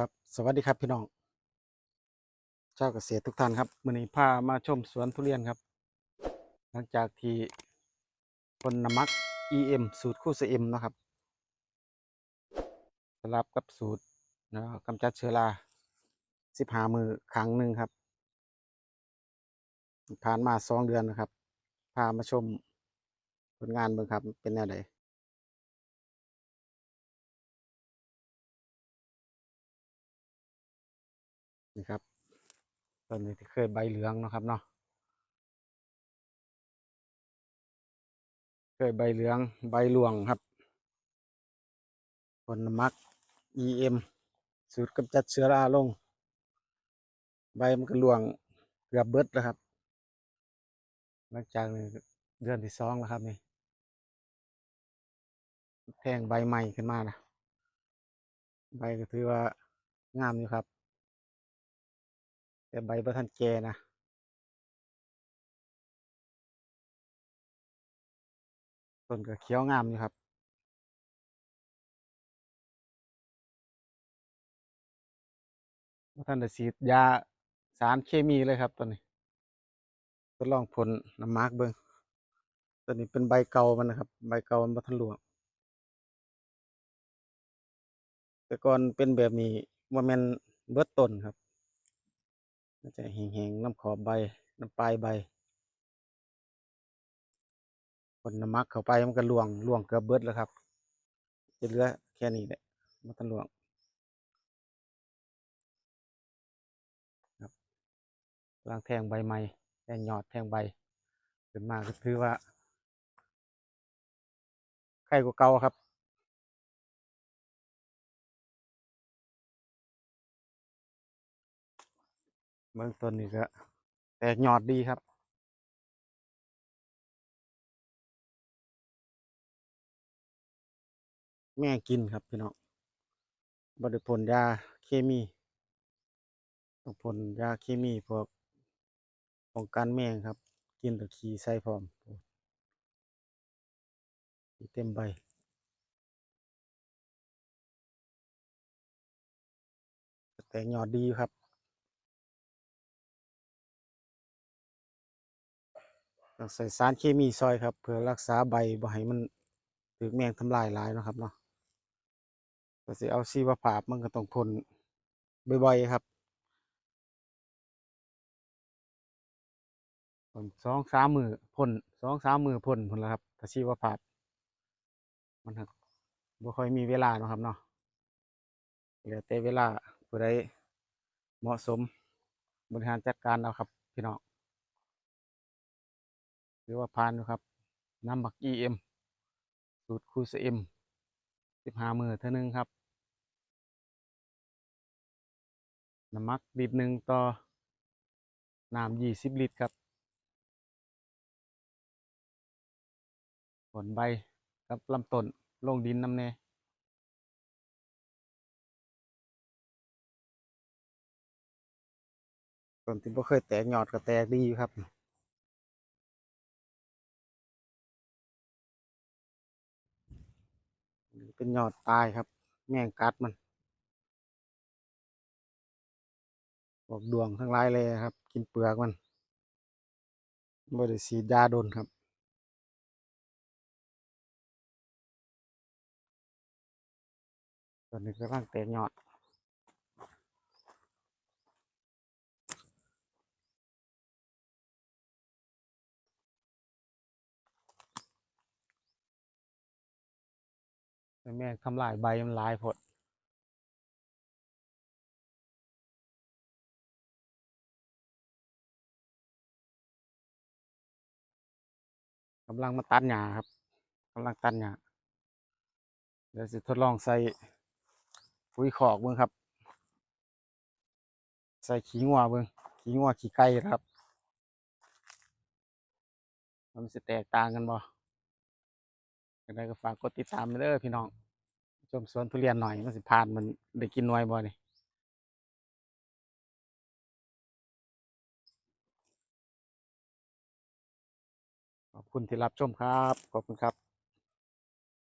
ครับ สวัสดีครับพี่น้องชาเกษตรทุกท่านครับมื้อนี้พามาชมสวนทุเรียนครับ หลังจากที่คนนมัก EM สูตรคู่เอ็มนะครับสลับกับสูตรนะกำจัดเชื้อรา15มือครั้งหนึ่งครับ ผ่านมาสองเดือนนะครับ พามาชมผลงานเบิ่งครับ เป็นแนวไหน นี่ครับต้นนี้ที่เคยใบเหลืองนะครับเนาะเคยใบเหลืองใบหลวงครับผลมัก EM สูตรกำจัดเชื้อราลง ใบมันก็หลวงเกือบเบิดแล้วครับ หลังจากเดือนที่สองแล้วครับนี่แทงใบใหม่ขึ้นมานะใบก็ถือว่างามอยู่ครับ แต่ใบประทันแกนะต้นก็เขียวงามอยู่ครับบ่ท่านได้ฉีดยาสารเคมีเลยครับตอนนี้ทดลองผลน้ำมาร์กเบิ่งตัวนี้เป็นใบเก่ามันนะครับ ใบเก่ามันบ่ทันหลวงแต่ก่อนเป็นแบบนี้ว่าแมนเบิดต้นครับ มันจะแห้งๆน้ำขอบใบน้ำปลายใบคนน้ำมักเข้าไปมันก็หลวงหลวงเกือบเบิดแล้วครับจะเหลือแค่นี้แหละมันทันหลวงครับล่างแทงใบใหม่แทงยอดแทงใบขึ้นมาก็ถือว่าไข่กว่าเก่าครับ เบื้องต้นนี่ก็แตกยอดดีครับแม่กินครับพี่น้องบไดิพ่นยาเคมีต้องพ่นยาเคมีพวกป้องกันแมงครับ กินตะขี้ใส่พร้อมเต็มใบแตกยอดดีครับ ต้องใส่สารเคมีซอยครับ เพื่อรักษาใบบ่ให้มันถูกแมงทำลายหลายนะครับเนาะก็สิเอาชีวภาพมันก็ต้องพ่นบ่อยๆครับพ่นสองสามมือพ่นสองสามมือพ่นพ่นแล้วครับถ้าชีวภาพมันหักบ่ค่อยมีเวลาเนาะครับเนาะแล้วแต่เวลาผู้ใดเหมาะสมบริหารจัดการเอาครับ พี่น้อง รือว่าพานอยู่ครับน้ำบัก EM สูตรคูสเอ็มสิบห้ามือเท่านึงครับน้ำมักลิตรหนึ่งต่อน้ำยี่สิบลิตรครับผลใบกับลำต้นลงดินน้ำแน่ต้นที่บ่เคยแตกยอดก็แตกดีอยู่ครับ เป็นยอดตายครับ แม่งกัดมันบอกดวงทั้งหลายเลยครับ กินเปลือกมันบ่ได้ฉีดยาโดนครับตอนนี้กำลังเตะยอด แต่แม่ทำลายใบมันลายผดกำลังมาตัดหญ้าครับกำลังตัดหญ้าเดี๋ยวจะทดลองใส่ปุ๋ยขอกเบิ่งครับ ใส่ขี้งัวเบิ่งขี้งัวขี้ไก่ครับ มันจะแตกต่างกันบ่ ก็ได้ก็ฝากกดติดตามไปเด้อพี่น้อง ชมสวนทุเรียนหน่อยมันสิผ่านมันได้กินหน่อยบ่นี่ขอบคุณที่รับชมครับ ขอบคุณครับ